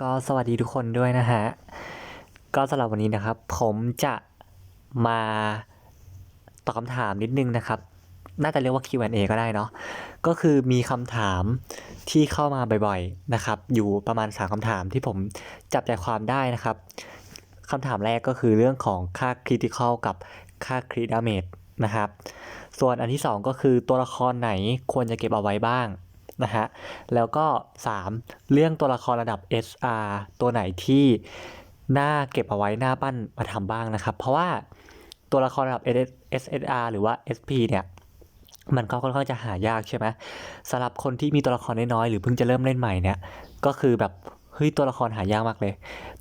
ก็สวัสดีทุกคนด้วยนะฮะ ก็สำหรับวันนี้นะครับ ผมจะมาตอบคำถามนิดนึงนะครับ น่าจะเรียกว่า Q&A ก็ได้เนาะ ก็คือมีคำถามที่เข้ามาบ่อยๆนะครับ อยู่ประมาณ 3คำถามที่ผมจับใจความได้นะครับคำถามแรกก็คือเรื่องของค่า Critical กับค่า Crit Damage นะครับ ส่วนอันที่ 2 ก็คือตัวละครไหนควรจะเก็บเอาไว้บ้าง นะฮะ แล้วก็ 3 เรื่องตัวละครระดับ SR ตัวไหนที่น่าเก็บเอาไว้หน้าปั้นมาทำบ้างนะครับ เพราะว่าตัวละครระดับ SSR หรือว่า SP เนี่ยมันก็ค่อนข้างจะหายากใช่ไหมสำหรับคนที่มีตัวละครน้อยๆหรือเพิ่งจะเริ่มเล่นใหม่เนี่ย ก็คือแบบเฮ้ยตัวละครหายากมากเลย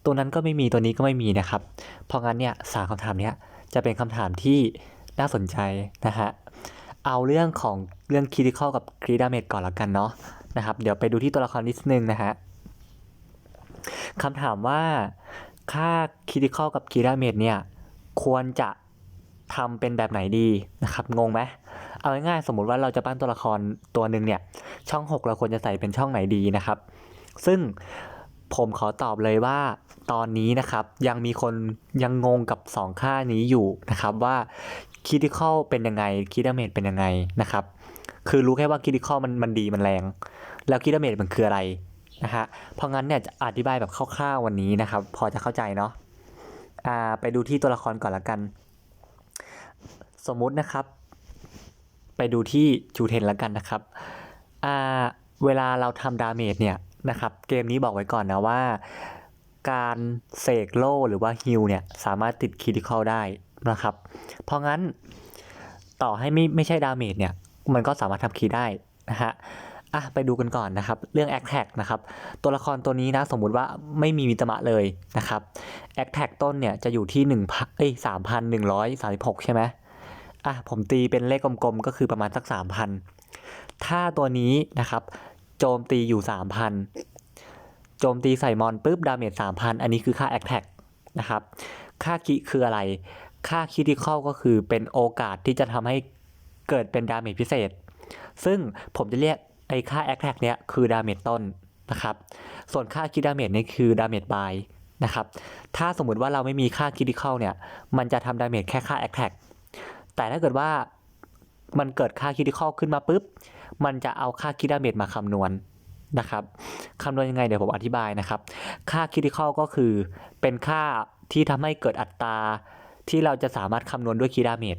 ตัวนั้นก็ไม่มีตัวนี้ก็ไม่มีนะครับ เพราะงั้นเนี่ยสามคำถามเนี้ยจะเป็นคำถามที่น่าสนใจนะฮะ เอาเรื่องของเรื่องคิดข้อกับครีดาเมจก่อนละกันเนาะนะครับ เดี๋ยวไปดูที่ตัวละครนิดนึงนะฮะคำถามว่าค่าคิดข้อกับครีดาเมจเนี่ย ควรจะทำเป็นแบบไหนดีนะครับ งงไหมเอาง่ายๆสมมุติว่าเราจะปั้นตัวละครตัวหนึ่งเนี่ย ช่อง 6 เราควรจะใส่เป็นช่องไหนดีนะครับ ซึ่งผมขอตอบเลยว่าตอนนี้นะครับยังมีคนยังงงกับ 2 ค่านี้อยู่นะครับว่า คิดิคอลเป็นยังไงคิดาเมจเป็นยังไงนะครับ คือรู้แค่ว่าคิดิคอลมันมันดีมันแรง แล้วคิดาเมจมันคืออะไรนะฮะเพราะงั้นเนี่ยจะอธิบายแบบคร่าวๆวันนี้นะครับ พอจะเข้าใจเนาะอ่าไปดูที่ตัวละครก่อนละกัน สมมุตินะครับ ไปดูที่จูเทนละกันนะครับอ่าเวลาเราทำดาเมจเนี่ยนะครับเกมนี้บอกไว้ก่อนนะว่า การเสกโล่หรือว่าฮิลเนี่ยสามารถติดคิดิคอลได้ นะครับ เพราะงั้นต่อให้ไม่ไม่ใช่ดาเมจเนี่ย มันก็สามารถทำคีย์ได้นะฮะอะไปดูกันก่อนนะครับ เรื่อง a c t a c นะครับ ตัวละครตัวนี้นะสมมุติว่าไม่มีมิตมะเลยนะครับ a c t a c ต้นเนี่ยจะอยู่ที่1นึ่งพันเอ้ยสามพันหนึ่งร้อยสามสิบหกใช่ไหมอะผมตีเป็นเลขกลมๆ ก็คือประมาณสักสามพันถ้าตัวนี้นะครับ โจมตีอยู่สามพันโจมตีใส่มอนปุ๊บดาเมจสามพันอันนี้คือค่า a c t a c นะครับ ค่าคิคืออะไร ค่าคิดิคอลก็คือเป็นโอกาสที่จะทำให้เกิดเป็นดาเมจพิเศษ ซึ่งผมจะเรียกไอ้ค่าแอคแท็กเนี้ยคือดาเมจต้นนะครับ ส่วนค่าคิดดาเมจนี่คือดาเมจบายนะครับ ถ้าสมมุติว่าเราไม่มีค่าคิดิคอลเนี่ย มันจะทำดาเมจแค่ค่าแอคแท็กแต่ถ้าเกิดว่ามันเกิดค่าคิดิคอลขึ้นมาปุ๊บ มันจะเอาค่าคิดดาเมจมาคำนวณนะครับคำนวณยังไงเดี๋ยวผมอธิบายนะครับ ค่าคิดิคอลก็คือเป็นค่าที่ทำให้เกิดอัตรา ที่เราจะสามารถคำนวณด้วยคีย์ดาเมจ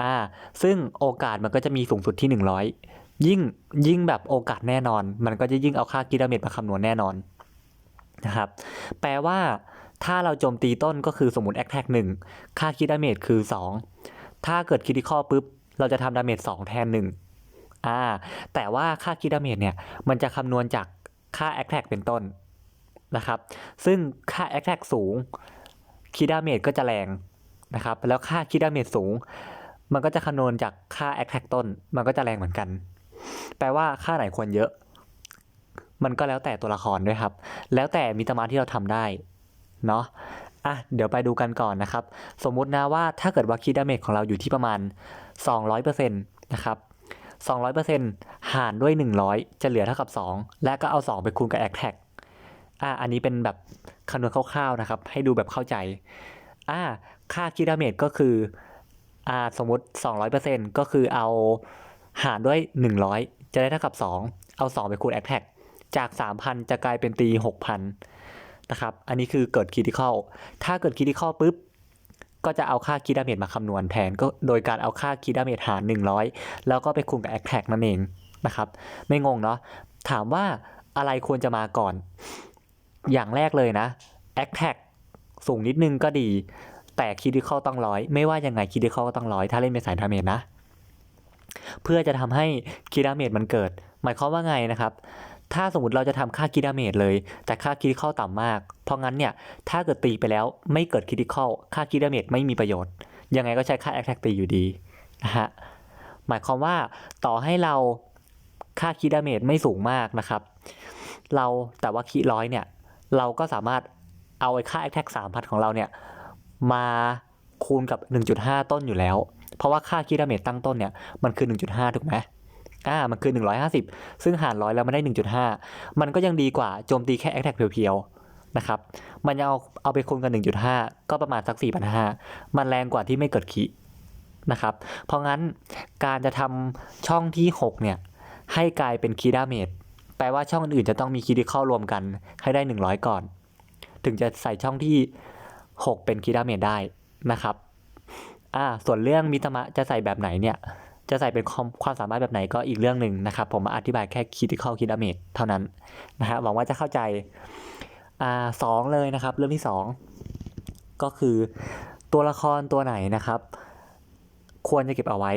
อ่า ซึ่งโอกาสมันก็จะมีสูงสุดที่ 100 ยิ่งยิ่งแบบโอกาสแน่นอน มันก็จะยิ่งเอาค่าคีย์ดาเมจมาคำนวณแน่นอนนะครับ แปลว่าถ้าเราโจมตีต้นก็คือสมมติแอคแท็กหนึ่งค่าคีย์ดาเมจคือ 2 ถ้าเกิดคิด i คอปุ๊บ เราจะทำดาเมจ2แทน1อ่า แต่ว่าค่าคีย์ดาเมจเนี่ย มันจะคำนวณจากค่าแอคแท็กเป็นต้นนะครับ ซึ่งค่าแอคแท็กสูง คีย์ดาเมจก็จะแรงนะครับแล้วค่าคีย์ดาเมจสูง มันก็จะคำนวณจากค่าแอคแท็กต้น มันก็จะแรงเหมือนกัน แปลว่าค่าไหนควรเยอะ มันก็แล้วแต่ตัวละครด้วยครับ แล้วแต่มิตรมาที่เราทำได้เนาะอะเดี๋ยวไปดูกันก่อนนะครับ สมมุตินะว่าถ้าเกิดว่าคีย์ดาเมจของเราอยู่ที่ประมาณ 200%นะครับ200%หารด้วย 100 จะเหลือเท่ากับ 2 และก็เอา 2 ไปคูณกับแอคแท็กอะอันนี้เป็นแบบ คำนวณคร่าวๆนะครับ ให้ดูแบบเข้าใจอ่าค่าคิดดาเมจก็คืออ่าสมมติ 200%ก็คือเอาหารด้วย 100 จะได้เท่ากับ 2 เอา 2 ไปคูณแอคแท็กจาก 3,000 จะกลายเป็นตี 6,000 นะครับ อันนี้คือเกิดคิดิคอลถ้าเกิดคิดิคอลปุ๊บ ก็จะเอาค่าคิดดาเมจมาคำนวณแทน ก็โดยการเอาค่าคิดดาเมจหาร 100 แล้วก็ไปคูณกับแอคแท็กนั่นเองนะครับ ไม่งงเนาะ ถามว่าอะไรควรจะมาก่อน อย่างแรกเลยนะ a c t a c สูงนิดนึงก็ดี แต่คิดิคอลต้องร้อย ไม่ว่ายังไงคิดิคอลก็ต้องร้อย ถ้าเล่นเป็นสายดาเมจนะ เพื่อจะทำให้คิดาเมจมันเกิด หมายความว่าไงนะครับ ถ้าสมมติเราจะทำค่าคิดาเมจเลย แต่ค่าคิดิคอลต่ำมาก เพราะงั้นเนี่ย ถ้าเกิดตีไปแล้วไม่เกิดคิดิคอลค่าคิดาเมจไม่มีประโยชน์ ยังไงก็ใช้ค่า a c t a c ตีอยู่ดีนะฮะ หมายความว่าต่อให้เราค่าคิดาเมจไม่สูงมากนะครับ เราแต่ว่าคีร้อยเนี่ย เราก็สามารถเอาไอ้ค่า attack 3,000 ของเราเนี่ย มาคูณกับ 1.5 ต้นอยู่แล้ว เพราะว่าค่าคีดาเมจตั้งต้นเนี่ย มันคือ 1.5 ถูกไหมอ่า มันคือ 150 ซึ่งหารร้อยแล้วมันได้ 1.5 มันก็ยังดีกว่าโจมตีแค่ Attack เพียวๆ นะครับ มันจะเอาเอาไปคูณกัน1.5 ก็ประมาณสัก 4,500 มันแรงกว่าที่ไม่เกิดคินะครับ เพราะงั้นการจะทำช่องที่ 6 เนี่ย ให้กลายเป็นคีดาเมจ แปลว่าช่องอื่นจะต้องมีคีที่เข้ารวมกันให้ได้ 100 ก่อน ถึงจะใส่ช่องที่ 6 เป็นคีดาเมจได้นะครับอ่าส่วนเรื่องมิตมะจะใส่แบบไหนเนี่ย จะใส่เป็นความความสามารถแบบไหนก็อีกเรื่องหนึ่งนะครับ ผมมาอธิบายแค่ critical hit damage เท่านั้นนะฮะหวังว่าจะเข้าใจอ่าสองเลยนะครับ เรื่องที่สองก็คือตัวละครตัวไหนนะครับ ควรจะเก็บเอาไว้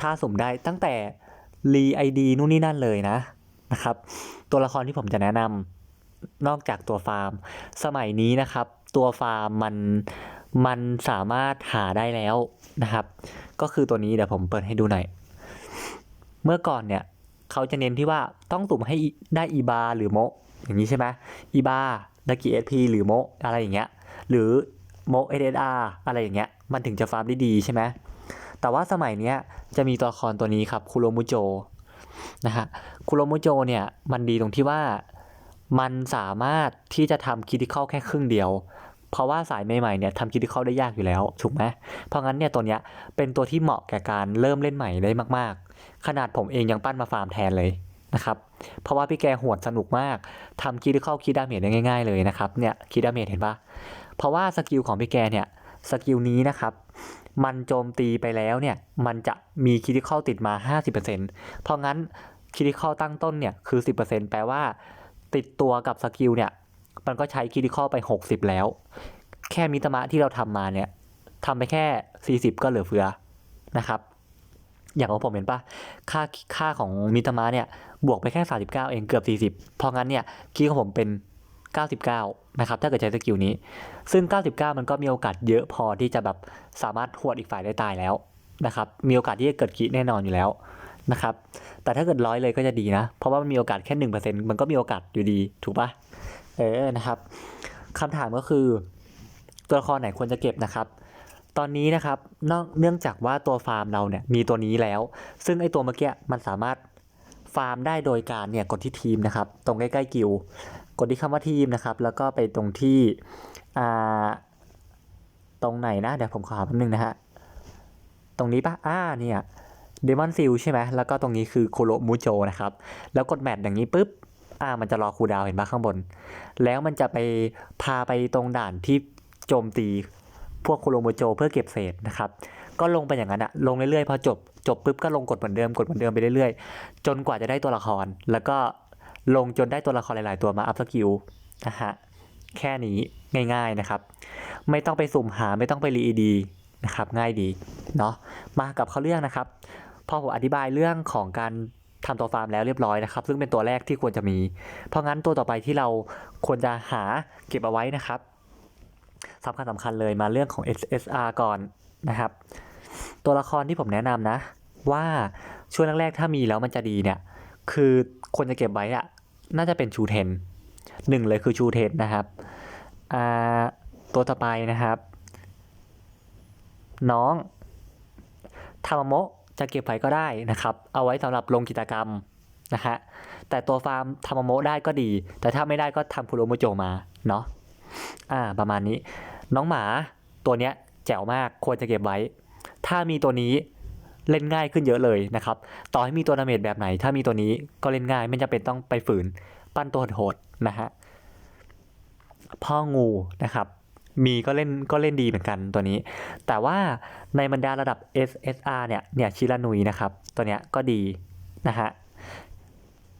ถ้าสุ่มได้ตั้งแต่รีไอดีนู่นนี่นั่นเลยนะ นะครับ ตัวละครที่ผมจะแนะนำนอกจากตัวฟาร์ม สมัยนี้นะครับ ตัวฟาร์มมันมันสามารถหาได้แล้วนะครับ ก็คือตัวนี้เดี๋ยวผมเปิดให้ดูหน่อย เมื่อก่อนเนี่ยเขาจะเน้นที่ว่าต้องสุ่มให้ได้อีบาหรือโมอย่างนี้ใช่ไหมอีบาด้กี่เอสพีหรือโมอะไรอย่างเงี้ย หรือโมเอสอาร์อะไรอย่างเงี้ย มันถึงจะฟาร์มได้ดีใช่ไหมแต่ว่าสมัยเนี้ยจะมีตัวละครตัวนี้ครับคุโรมุโจ นะฮะคุโรโมโจเนี่ยมันดีตรงที่ว่ามันสามารถที่จะทำคิด i เข้าแค่ครึ่งเดียว เพราะว่าสายใหม่ๆเนี่ยทำคิด i เข้าได้ยากอยู่แล้ว ถูกไหมเพราะงั้นเนี่ยตัวเนี้ยเป็นตัวที่เหมาะแก่การเริ่มเล่นใหม่ได้มากๆ ขนาดผมเองยังปั้นมาฟาร์มแทนเลยนะครับ เพราะว่าพี่แกหวดสนุกมากทำคิด i เข้าคิดดาเมจได้ง่าย ๆเลยนะครับเนี่ยคิดดาเมจเห็นปะเพราะว่าสกิลของพี่แกเนี่ยสกิลนี้นะครับ มันโจมตีไปแล้วเนี่ย มันจะมีคิดิคอลติดมา 50%เพราะงั้นคิดิคอลตั้งต้นเนี่ยคือ 10%แปลว่า ติดตัวกับสกิลเนี่ย มันก็ใช้คิดิคอลไป 60 แล้ว แค่มิตมะที่เราทำมาเนี่ยทำไปแค่ 40 ก็เหลือเฟือนะครับ อย่างของผมเห็นปะค่าค่าของมิตมะเนี่ย บวกไปแค่ 39 เองเกือบ 40 เพราะงั้นเนี่ยคีย์ของผมเป็น 99 นะครับ ถ้าเกิดใช้สกิลนี้ ซึ่ง 99 มันก็มีโอกาสเยอะพอที่จะแบบสามารถหวดอีกฝ่ายได้ตายแล้วนะครับ มีโอกาสที่จะเกิดคีแน่นอนอยู่แล้วนะครับ แต่ถ้าเกิดร้อยเลยก็จะดีนะ เพราะว่ามันมีโอกาสแค่หนึ่งเปอร์เซ็นต์มันก็มีโอกาสอยู่ดีถูกปะเออ นะครับคำถามก็คือ ตัวละครไหนควรจะเก็บนะครับตอนนี้นะครับเนื่องจากว่าตัวฟาร์มเราเนี่ยมีตัวนี้แล้ว ซึ่งไอตัวเมื่อกี้มันสามารถฟาร์มได้โดยการเนี่ยกดที่ทีมนะครับ ตรงใกล้ๆกิล กดที่คำว่าทีมนะครับ แล้วก็ไปตรงที่อ่าตรงไหนนะ เดี๋ยวผมขอแป๊บนึงนะฮะ ตรงนี้ปะอ่าเนี่ยเดมอนซิลใช่ไหมแล้วก็ตรงนี้คือโคโรมูโจนะครับ แล้วกดแมทอย่างนี้ปุ๊บอ่ามันจะรอคูดาวเห็นปะข้างบน แล้วมันจะไปพาไปตรงด่านที่โจมตีพวกโคโรมูโจเพื่อเก็บเศษนะครับ ก็ลงไปอย่างนั้นอะลงเรื่อยๆ พอจบ จบปุ๊บก็ลงกดเหมือนเดิม กดเหมือนเดิมไปเรื่อยๆ จนกว่าจะได้ตัวละคร แล้วก็ ลงจนได้ตัวละครหลาย ๆ ตัวมาอัพสกิลนะฮะแค่นี้ง่าย ๆนะครับ ไม่ต้องไปสุ่มหาไม่ต้องไปรีดีนะครับง่ายดีเนาะมากับเขาเรื่องนะครับ พอผมอธิบายเรื่องของการทำตัวฟาร์มแล้วเรียบร้อยนะครับ ซึ่งเป็นตัวแรกที่ควรจะมี เพราะงั้นตัวต่อไปที่เราควรจะหาเก็บเอาไว้นะครับสำคัญสำคัญเลยมาเรื่องของ SSR ก่อนนะครับ ตัวละครที่ผมแนะนำนะ ว่าช่วงแรกๆถ้ามีแล้วมันจะดีเนี่ย คือควรจะเก็บไว้อะ น่าจะเป็นชูเทนหนึ่งเลยคือชูเทนนะครับตัวต่อไปนะครับ น้องทามโมะจะเก็บไว้ก็ได้นะครับ เอาไว้สำหรับลงกิจกรรมนะฮะแต่ตัวฟาร์มทามโมะได้ก็ดี แต่ถ้าไม่ได้ก็ทำคุโรโมโจมาเนาะอ่าประมาณนี้ น้องหมาตัวเนี้ยแจ๋วมากควรจะเก็บไว้ ถ้ามีตัวนี้ เล่นง่ายขึ้นเยอะเลยนะครับ ต่อให้มีตัวดาเมจแบบไหน ถ้ามีตัวนี้ก็เล่นง่าย ไม่จำเป็นต้องไปฝืน ปั้นตัวโหดๆนะฮะพ่องูนะครับมีก็เล่นก็เล่นดีเหมือนกันตัวนี้ แต่ว่าในบรรดาระดับ SSR เนี่ยเนี่ยชิรานุยนะครับ ตัวเนี้ยก็ดีนะฮะ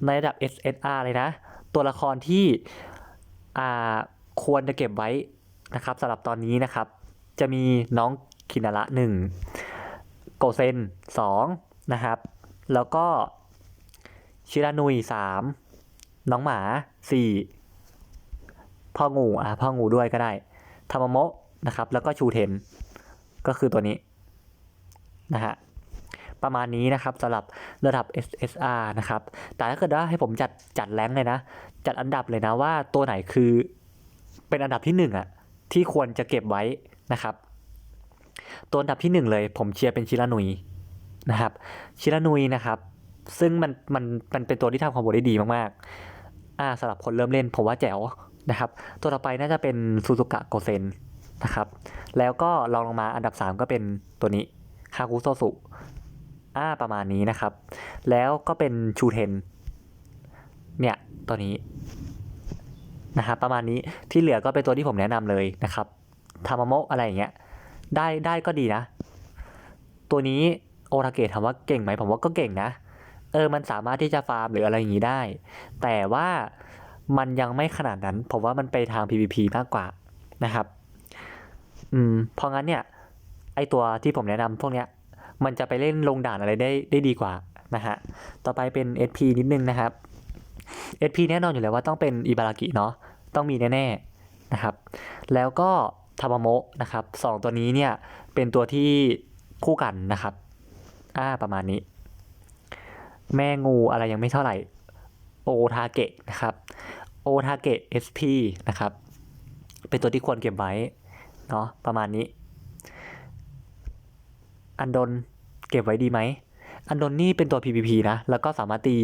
ในระดับ SSR เลยนะ ตัวละครที่อ่าควรจะเก็บไว้นะครับสำหรับตอนนี้นะครับ จะมีน้องคินาระหนึ่ง โกเซนสองนะครับ แล้วก็ชิรานุยสามน้องหมาสี่พ่องูอะพ่องูด้วยก็ได้ทามโมะนะครับ แล้วก็ชูเทน ก็คือตัวนี้นะฮะประมาณนี้นะครับสำหรับระดับ SSR นะครับ แต่ถ้าเกิดว่าให้ผมจัดจัดแรงเลยนะ จัดอันดับเลยนะว่าตัวไหนคือเป็นอันดับที่หนึ่งอะที่ควรจะเก็บไว้นะครับ ตัวอันดับที่หนึ่งเลย ผมเชียร์เป็นชิรานุยนะครับชิรานุยนะครับ ซึ่งมันมันมันเป็นตัวที่ทำคอมโบได้ดีมากๆอ่าสำหรับคนเริ่มเล่นผมว่าแจ๋วนะครับ ตัวต่อไปน่าจะเป็นซูซูกะโกเซนนะครับแล้วก็ลองลงมาอันดับ 3 ก็เป็นตัวนี้ฮาคุโซสุอ่าประมาณนี้นะครับ แล้วก็เป็นชูเทนเนี่ยตัวนี้นะครับประมาณนี้ที่เหลือก็เป็นตัวที่ผมแนะนำเลยนะครับทามาโมะอะไรอย่างเงี้ย ได้ได้ก็ดีนะ ตัวนี้โอทาเกะถามว่าเก่งไหมผมว่าก็เก่งนะ เออมันสามารถที่จะฟาร์มหรืออะไรอย่างนี้ได้ แต่ว่ามันยังไม่ขนาดนั้นผมว่ามันไปทาง PVP มากกว่านะครับ อืมเพราะงั้นเนี่ย ไอตัวที่ผมแนะนำพวกเนี้ย มันจะไปเล่นลงด่านอะไรได้ได้ดีกว่านะฮะ ต่อไปเป็น SP นิดนึงนะครับ SP แน่นอนอยู่แล้วว่าต้องเป็นอิบารากิเนาะ ต้องมีแน่ๆนะครับ แล้วก็ ทามาโมะนะครับสองตัวนี้เนี่ยเป็นตัวที่คู่กันนะครับอ่าประมาณนี้ แม่งูอะไรยังไม่เท่าไหร่โอทาเกะนะครับโอทาเกะ SP นะครับ เป็นตัวที่ควรเก็บไว้เนาะประมาณนี้ อันดนเก็บไว้ดีไหม อันดนนี่เป็นตัว PVP นะ แล้วก็สามารถตี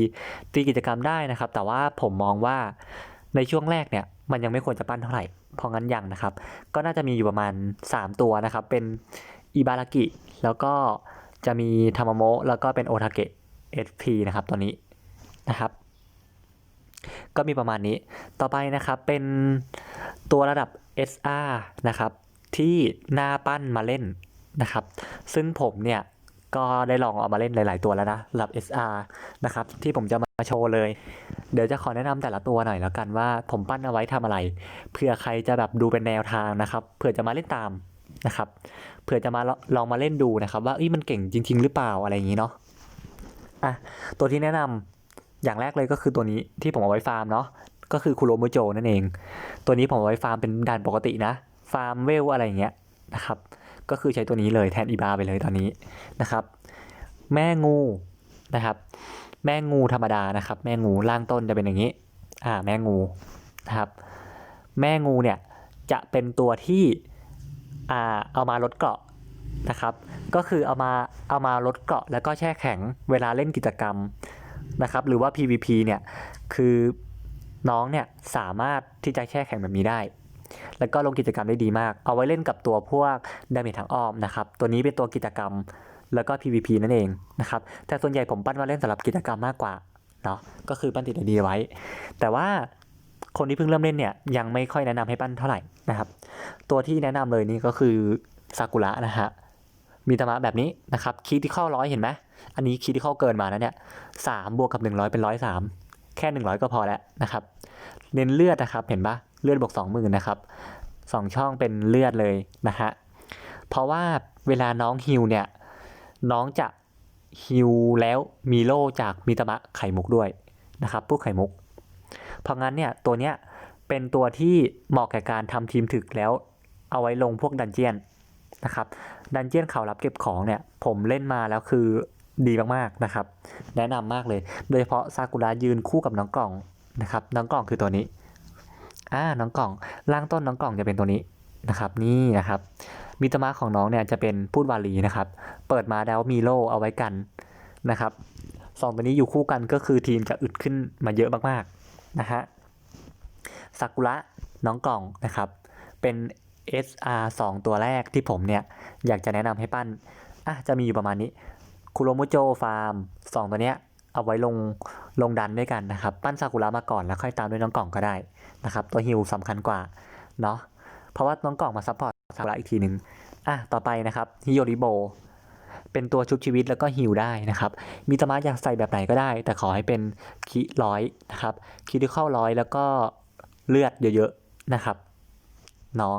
ตีกิจกรรมได้นะครับ แต่ว่าผมมองว่า ในช่วงแรกเนี่ยมันยังไม่ควรจะปั้นเท่าไหร่เพราะงั้นยังนะครับ ก็น่าจะมีอยู่ประมาณ 3 ตัวนะครับ เป็นอิบารากิ แล้วก็จะมีทามาโมะแล้วก็เป็นโอทาเกะ SP นะครับตัวนี้นะครับ ก็มีประมาณนี้ต่อไปนะครับเป็นตัวระดับ SR นะครับที่หน้าปั้นมาเล่นนะครับ ซึ่งผมเนี่ยก็ได้ลองเอามาเล่นหลาย ๆ ตัวแล้วนะระดับ SR นะครับที่ผมจะมาโชว์เลย เดี๋ยวจะขอแนะนำแต่ละตัวหน่อยแล้วกันว่าผมปั้นเอาไว้ทำอะไรเผื่อใครจะแบบดูเป็นแนวทางนะครับเผื่อจะมาเล่นตามนะครับเผื่อจะมาลองมาเล่นดูนะครับ ว่าอ้มันเก่งจริง ๆ หรือเปล่าอะไรอย่างนี้เนาะอะตัวที่แนะนำอย่างแรกเลยก็คือตัวนี้ที่ผมเอาไว้ฟาร์มเนาะก็คือคุโรโมโจนั่นเอง ตัวนี้ผมเอาไว้ฟาร์มเป็นด่านปกตินะ ฟาร์มเวลอะไรอย่างเงี้ยนะครับ ก็คือใช้ตัวนี้เลยแทนอีบาไปเลยตอนนี้นะครับ แม่งูนะครับ แม่งูธรรมดานะครับ แม่งูล่างต้นจะเป็นอย่างนี้ อ่า แม่งูนะครับ แม่งูเนี่ยจะเป็นตัวที่อ่าเอามาลดเกราะนะครับ ก็คือเอามาเอามาลดเกราะแล้วก็แช่แข็งเวลาเล่นกิจกรรมนะครับ หรือว่า PVP เนี่ยคือน้องเนี่ยสามารถที่จะแช่แข็งแบบนี้ได้ แล้วก็ลงกิจกรรมได้ดีมาก เอาไว้เล่นกับตัวพวกดาเมจทางอ้อมนะครับ ตัวนี้เป็นตัวกิจกรรม แล้วก็ PVP นั่นเองนะครับ แต่ส่วนใหญ่ผมปั้นมาเล่นสำหรับกิจกรรมมากกว่าเนาะ ก็คือปั้นติดดีไว้ แต่ว่าคนที่เพิ่งเริ่มเล่นเนี่ยยังไม่ค่อยแนะนำให้ปั้นเท่าไหร่นะครับ ตัวที่แนะนำเลยนี่ก็คือซากุระนะฮะ มีธรรมะแบบนี้นะครับคีที่เข้าร้อยเห็นไหม อันนี้คีที่เข้าเกินมานะเนี่ยสามบวกกับหนึ่งร้อยเป็นร้อยสามแค่หนึ่งร้อยก็พอแล้วนะครับ เน้นเลือดนะครับเห็นปะเลือดบวกสองหมื่นนะครับสองช่องเป็นเลือดเลยนะฮะ เพราะว่าเวลาน้องฮิวเนี่ย น้องจะฮิวแล้วมีโลจากมิตามะไข่มุกด้วยนะครับพวกไข่มุก เพราะงั้นเนี่ยตัวเนี้ยเป็นตัวที่เหมาะแก่การทำทีมถึกแล้วเอาไว้ลงพวกดันเจียนนะครับ ดันเจียนเขารับเก็บของเนี่ยผมเล่นมาแล้วคือดีมากๆนะครับ แนะนำมากเลย โดยเฉพาะซากุระยืนคู่กับน้องกล่องนะครับน้องกล่องคือตัวนี้อ่าน้องกล่อง ล่างต้นน้องกล่องจะเป็นตัวนี้นะครับ นี่นะครับ มิตรมาของน้องเนี่ยจะเป็นพูดวาลีนะครับ เปิดมาแล้วมีโล่เอาไว้กันนะครับสองตัวนี้อยู่คู่กันก็คือทีมจะอึดขึ้นมาเยอะมากๆนะฮะซากุระน้องกล่องนะครับ เป็น SR 2 ตัวแรกที่ผมเนี่ย อยากจะแนะนำให้ปั้นอะจะมีอยู่ประมาณนี้คุโรมุโจฟาร์มสองตัวเนี้ยเอาไว้ลงลงดันด้วยกันนะครับ ปั้นซากุระมาก่อนแล้วค่อยตามด้วยน้องกล่องก็ได้นะครับ ตัวฮิวสำคัญกว่าเนาะเพราะว่าน้องกล่องมาซัพพอร์ต ซากุระอีกทีหนึ่งอะต่อไปนะครับฮิโยริโบเป็นตัวชุบชีวิตแล้วก็ฮิวได้นะครับ มีตามะอยากใส่แบบไหนก็ได้ แต่ขอให้เป็นคิร้อยนะครับคิที่เข้าร้อยแล้วก็เลือดเยอะๆนะครับ น้อง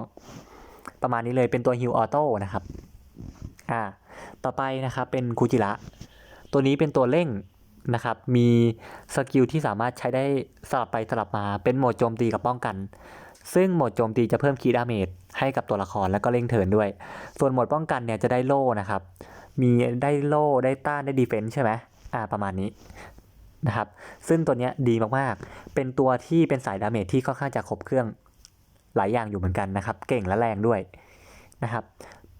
ประมาณนี้เลยเป็นตัวฮิวออโต้นะครับอ่าต่อไปนะครับเป็นคูจิระตัวนี้เป็นตัวเร่งนะครับ มีสกิลที่สามารถใช้ได้สลับไปสลับมาเป็นโหมดโจมตีกับป้องกัน ซึ่งโหมดโจมตีจะเพิ่มคีดาเมจให้กับตัวละครแล้วก็เร่งเทินด้วย ส่วนโหมดป้องกันเนี่ยจะได้โล่นะครับ มีได้โล่ได้ต้านได้ดีเฟนซ์ใช่ไหมอ่าประมาณนี้นะครับ ซึ่งตัวเนี้ยดีมากๆ เป็นตัวที่เป็นสายดาเมจที่ค่อนข้างจะครบเครื่องหลายอย่างอยู่เหมือนกันนะครับ เก่งและแรงด้วยนะครับ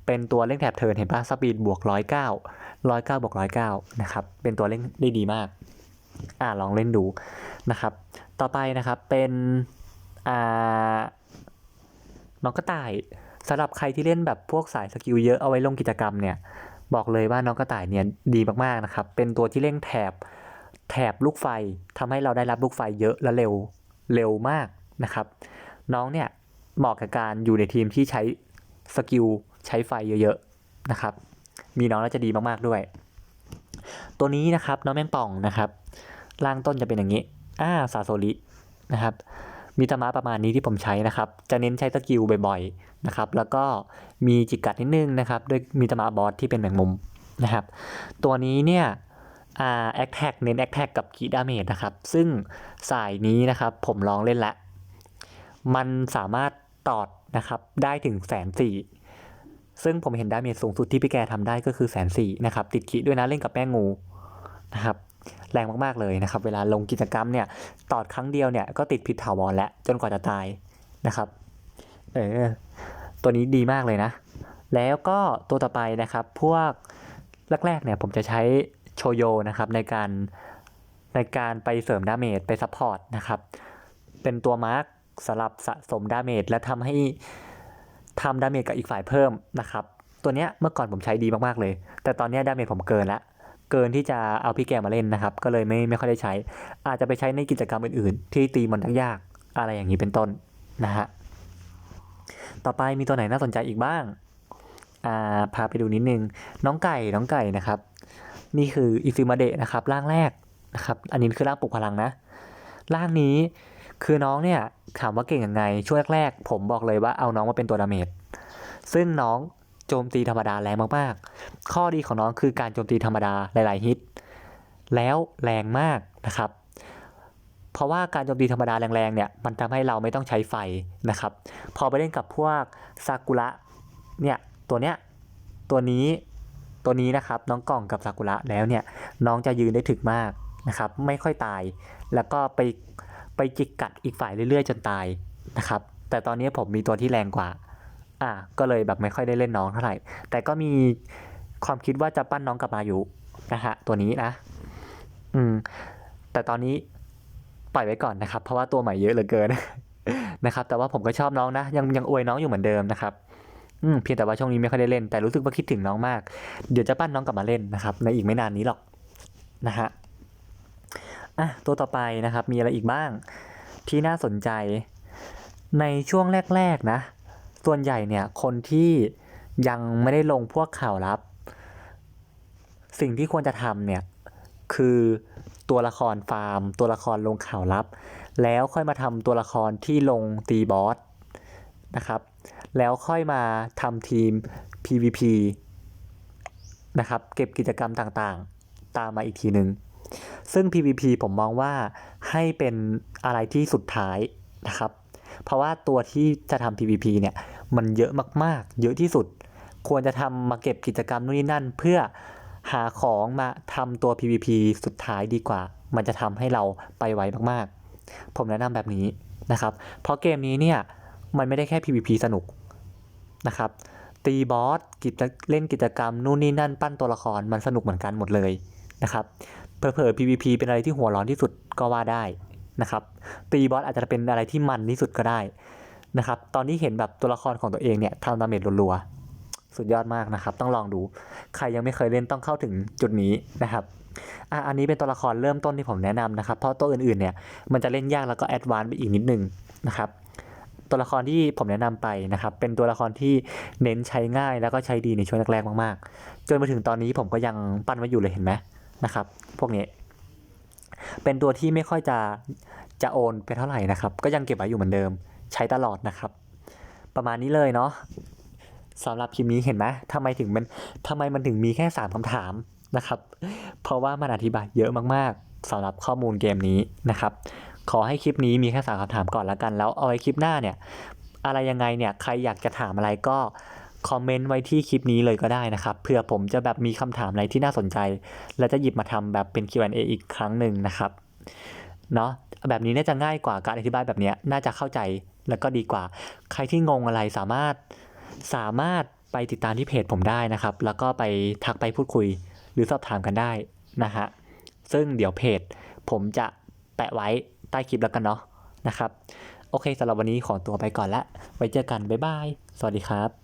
เป็นตัวเร่งแถบเทินเห็นปะสปีดบวกร้อยเก้าร้อยเก้าบวกร้อยเก้านะครับ เป็นตัวเล่นได้ดีมาก อ่าลองเล่นดูนะครับ ต่อไปนะครับเป็น อ่าน้องกระต่ายสำหรับใครที่เล่นแบบพวกสายสกิลเยอะเอาไว้ลงกิจกรรมเนี่ยบอกเลยว่าน้องกระต่ายเนี่ยดีมากๆนะครับ เป็นตัวที่เร่งแถบแถบลูกไฟทำให้เราได้รับลูกไฟเยอะและเร็วเร็วมากนะครับ น้องเนี่ยเหมาะกับการอยู่ในทีมที่ใช้สกิลใช้ไฟเยอะๆนะครับ มีน้องแล้วจะดีมากๆด้วย ตัวนี้นะครับน้องแมงป่องนะครับล่างต้นจะเป็นอย่างนี้อ่าซาโซรินะครับ มีธรรมะประมาณนี้ที่ผมใช้นะครับ จะเน้นใช้สกิลบ่อยๆนะครับ แล้วก็มีจิกกัดนิดนึงนะครับ ด้วยมีธรรมะบอสที่เป็นแมงมุมนะครับ ตัวนี้เนี่ยอ่าแอคแท็กเน้นแอคแท็กกับกีดาเมจนะครับ ซึ่งสายนี้นะครับผมลองเล่นละ มันสามารถตอดนะครับได้ถึงแสนสี่ซึ่งผมเห็นดาเมจสูงสุดที่พี่แกทำได้ก็คือแสนสี่นะครับ ติดขีด้วยนะเล่นกับแป้งงู นะครับแรงมากๆเลยนะครับ เวลาลงกิจกรรมเนี่ยตอดครั้งเดียวเนี่ยก็ติดพิษถาวรแล้วจนกว่าจะตายนะครับเออตัวนี้ดีมากเลยนะ แล้วก็ตัวต่อไปนะครับพวกแรกๆเนี่ยผมจะใช้โชโยนะครับในการในการไปเสริมดาเมจไปซัพพอร์ตนะครับ เป็นตัวมาร์กสำหรับสะสมดาเมจและทำให้ทำดาเมจกับอีกฝ่ายเพิ่มนะครับ ตัวเนี้ยเมื่อก่อนผมใช้ดีมากๆเลย แต่ตอนเนี้ยดาเมจผมเกินละ เกินที่จะเอาพี่แกมาเล่นนะครับ ก็เลยไม่ไม่ค่อยได้ใช้ อาจจะไปใช้ในกิจกรรมอื่นๆ ที่ตีมันยากๆอะไรอย่างนี้เป็นต้นนะฮะต่อไปมีตัวไหนน่าสนใจอีกบ้างอ่าพาไปดูนิดนึงน้องไก่น้องไก่นะครับ นี่คืออิฟิมาเดะนะครับร่างแรกนะครับอันนี้คือร่างปลุกพลังนะร่างนี้คือน้องเนี่ยถามว่าเก่งยังไงช่วงแรกๆผมบอกเลยว่าเอาน้องมาเป็นตัวดาเมจซึ่งน้อง โจมตีธรรมดาแรงมากๆ ข้อดีของน้องคือการโจมตีธรรมดาหลาย ๆ ฮิต แล้วแรงมากนะครับ เพราะว่าการโจมตีธรรมดาแรง ๆ เนี่ย มันทำให้เราไม่ต้องใช้ไฟนะครับ พอไปเล่นกับพวกซากุระเนี่ย ตัวเนี้ย ตัวนี้ตัวนี้นะครับน้องกล่องกับซากุระแล้วเนี่ยน้องจะยืนได้ถึกมากนะครับ ไม่ค่อยตาย แล้วก็ไปไปจิกกัดอีกฝ่ายเรื่อยๆ จนตายนะครับ แต่ตอนนี้ผมมีตัวที่แรงกว่า อ่าก็เลยแบบไม่ค่อยได้เล่นน้องเท่าไหร่ แต่ก็มีความคิดว่าจะปั้นน้องกลับมาอยู่นะฮะตัวนี้นะ อืม แต่ตอนนี้ปล่อยไว้ก่อนนะครับ เพราะว่าตัวใหม่เยอะเหลือเกินนะครับ แต่ว่าผมก็ชอบน้องนะ ยังยังอวยน้องอยู่เหมือนเดิมนะครับ อืมเพียงแต่ว่าช่วงนี้ไม่ค่อยได้เล่น แต่รู้สึกว่าคิดถึงน้องมาก เดี๋ยวจะปั้นน้องกลับมาเล่นนะครับ ในอีกไม่นานนี้หรอกนะฮะอะตัวต่อไปนะครับ มีอะไรอีกบ้าง ที่น่าสนใจ ในช่วงแรก ๆ นะ ส่วนใหญ่เนี่ยคนที่ยังไม่ได้ลงพวกข่าวลับ สิ่งที่ควรจะทำเนี่ยคือตัวละครฟาร์ม ตัวละครลงข่าวลับ แล้วค่อยมาทำตัวละครที่ลงตีบอสนะครับ แล้วค่อยมาทำทีม PVP นะครับ เก็บกิจกรรมต่างๆ ตามมาอีกทีหนึ่งซึ่ง PVP ผมมองว่าให้เป็นอะไรที่สุดท้ายนะครับ เพราะว่าตัวที่จะทำ PVP เนี่ย มันเยอะมากๆ เยอะที่สุด ควรจะทำมาเก็บกิจกรรมนู่นนี่นั่น เพื่อหาของมาทำตัว PVP สุดท้ายดีกว่า มันจะทำให้เราไปไวมากๆ ผมแนะนำแบบนี้นะครับ เพราะเกมนี้เนี่ยมันไม่ได้แค่ PVP สนุกนะครับ ตีบอสกิจเล่นกิจกรรมนู่นนี่นั่นปั้นตัวละครมันสนุกเหมือนกันหมดเลยนะครับเผลอๆ PVP เป็นอะไรที่หัวร้อนที่สุดก็ว่าได้นะครับ ตีบอสอาจจะเป็นอะไรที่มันที่สุดก็ได้ นะครับ ตอนนี้เห็นแบบตัวละครของตัวเองเนี่ยทำดาเมจรัวๆ สุดยอดมากนะครับ ต้องลองดู ใครยังไม่เคยเล่นต้องเข้าถึงจุดนี้นะครับอะอันนี้เป็นตัวละครเริ่มต้นที่ผมแนะนำนะครับ เพราะตัวอื่นๆเนี่ยมันจะเล่นยากแล้วก็แอดวานซ์ไปอีกนิดนึงนะครับ ตัวละครที่ผมแนะนำไปนะครับ เป็นตัวละครที่เน้นใช้ง่ายแล้วก็ใช้ดีในช่วงแรกๆมากๆ จนมาถึงตอนนี้ผมก็ยังปั้นไว้อยู่เลยเห็นไหมนะครับ พวกนี้เป็นตัวที่ไม่ค่อยจะจะโอนไปเท่าไหร่นะครับ ก็ยังเก็บไว้อยู่เหมือนเดิม ใช้ตลอดนะครับ ประมาณนี้เลยเนาะสำหรับคลิปนี้เห็นไหมทำไมถึงมันทำไมมันถึงมีแค่สามคำถามนะครับ เพราะว่ามันอธิบายเยอะมากๆสำหรับข้อมูลเกมนี้นะครับ ขอให้คลิปนี้มีแค่สามคำถามก่อนแล้วกัน แล้วเอาไว้คลิปหน้าเนี่ย อะไรยังไงเนี่ยใครอยากจะถามอะไรก็คอมเมนต์ไว้ที่คลิปนี้เลยก็ได้นะครับเผื่อผมจะแบบมีคำถามอะไรที่น่าสนใจ แล้วจะหยิบมาทำแบบเป็น Q&A อีกครั้งหนึ่งนะครับเนาะแบบนี้น่าจะง่ายกว่าการอธิบายแบบนี้น่าจะเข้าใจ แล้วก็ดีกว่า ใครที่งงอะไรสามารถสามารถไปติดตามที่เพจผมได้นะครับ แล้วก็ไปทักไปพูดคุยหรือสอบถามกันได้นะฮะซึ่งเดี๋ยวเพจผมจะแปะไว้ใต้คลิปแล้วกันเนาะนะครับ โอเคสำหรับวันนี้ขอตัวไปก่อนละ ไว้เจอกัน บ๊ายบาย สวัสดีครับ